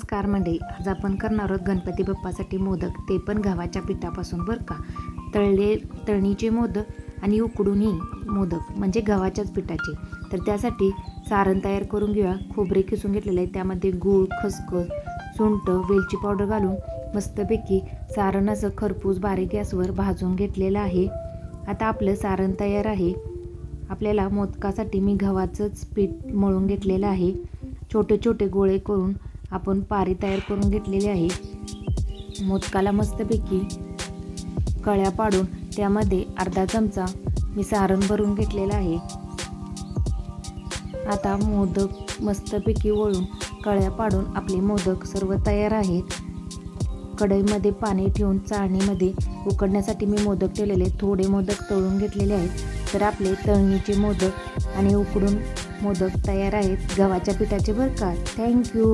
नमस्कार मंडळी आज आपण करणार आहोत गणपती बाप्पासाठी मोदक. ते पण गव्हाच्या पिठापासून बरं का. तळले तळणीचे मोदक आणि उकडूनही मोदक म्हणजे गव्हाच्याच पिठाचे. तर त्यासाठी सारण तयार करून घेऊया. खोबरे किसून घेतलेले आहे त्यामध्ये गूळ खसखस सुंट वेलची पावडर घालून मस्तपैकी सारण असं खरपूस बारीक गॅसवर भाजून घेतलेलं आहे. आता आपलं सारण तयार आहे. आपल्याला मोदकासाठी मी गव्हाचंच पीठ मळून घेतलेलं आहे. छोटे छोटे गोळे करून आपण पारी तयार करून घेतलेली आहे. मोदकाला मस्तपैकी कळ्या पाडून त्यामध्ये अर्धा चमचा मी सारण भरून घेतलेला आहे. आता मोदक मस्तपैकी वळून कळ्या पाडून आपले मोदक सर्व तयार आहेत. कढईमध्ये पाणी ठेवून चाळणीमध्ये उकडण्यासाठी मी मोदक ठेवलेले थोडे मोदक तळून घेतलेले आहेत. तर आपले तळणीचे मोदक आणि उकडून मोदक तयार आहेत. गव्हाच्या पिठाचे बरं का थँक्यू